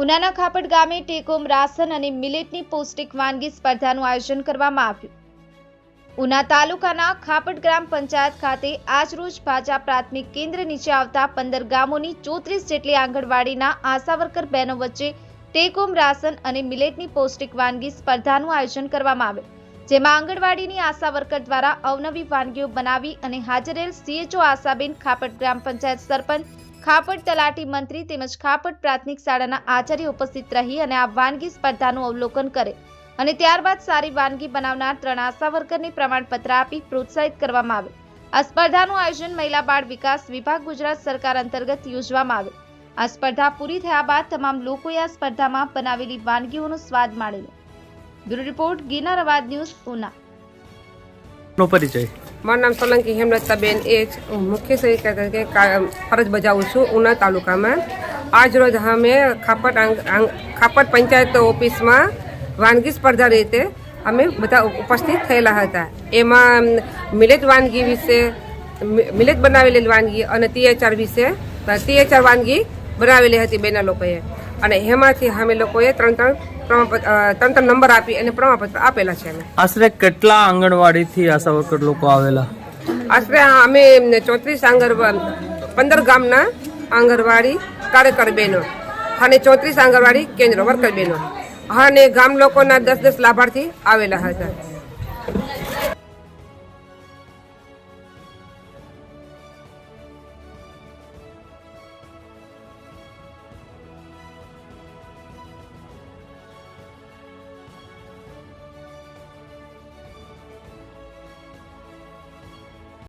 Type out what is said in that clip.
ઉનાના ખાપડ ગામે ટેકોમ રાસન અને મિલેટની પૌષ્ટિક વાનગી સ્પર્ધાનું આયોજન કરવામાં આવ્યું. ઉના તાલુકાના ખાપડ ગ્રામ પંચાયત ખાતે આજરોજ ભાજા પ્રાથમિક કેન્દ્ર નીચે આવતા પંદર ગામોની ચોત્રીસ જેટલી આંગણવાડીના આશાવર્કર બહેનો વચ્ચે ટેકોમ રાસન અને મિલેટની પૌષ્ટિક વાનગી સ્પર્ધાનું આયોજન કરવામાં આવ્યું. જેમાં આંગણવાડીની આશાવર્કર દ્વારા અવનવી વાનગીઓ બનાવી અને હાજરેલ સીએચઓ આશાબેન ખાપડ ગ્રામ પંચાયત સરપંચ ખાપડ તલાટી મંત્રી તેમજ ખાપટ પ્રાથમિક શાળાના આચાર્ય ઉપસ્થિત રહી અને આ વાનગી સ્પર્ધાનું અવલોકન કરે અને ત્યારબાદ સારી વાનગી બનાવનાર ત્રણ આશા પ્રમાણપત્ર આપી પ્રોત્સાહિત કરવામાં આવે. આ સ્પર્ધાનું આયોજન મહિલા બાળ વિકાસ વિભાગ ગુજરાત સરકાર અંતર્ગત યોજવામાં આવે. આ સ્પર્ધા પૂરી થયા બાદ તમામ લોકોએ આ સ્પર્ધામાં બનાવેલી વાનગીઓનો સ્વાદ માણેલો બ્યુરો રિપોર્ટ ગિરનાર અવાજ ન્યૂઝ ઉના. નો પરિચય. મારું નામ સોલંકી હેમલતાબેન. એ મુખ્ય સેવિકા તરીકે ફરજ બજાવું છું ઉના તાલુકામાં. આજ રોજ અમે ખાપટ ખાપટ પંચાયત ઓફિસમાં વાનગી સ્પર્ધા રીતે અમે બધા ઉપસ્થિત થયેલા હતા. એમાં મિલેટ વાનગી વિશે મિલેટ બનાવેલી વાનગી અને ટીએચઆર વિશે, ટીએચઆર વાનગી બનાવેલી હતી બેના લોકોએ. અને એમાંથી અમે લોકોએ ત્રણ ત્રણ ત્રણ ત્રણ નંબર આપી અને પ્રમાણપત્ર આપેલા છે અમે. આશરે કેટલા આંગણવાડીથી આશા વર્કર લોકો આવેલા? આશરે અમે ચોત્રીસ આંગર પંદર ગામના આંગણવાડી કાર્યકર બહેનો અને ચોત્રીસ આંગણવાડી કેન્દ્ર વર્કર બહેનો અને ગામ લોકોના દસ દસ લાભાર્થી આવેલા હતા.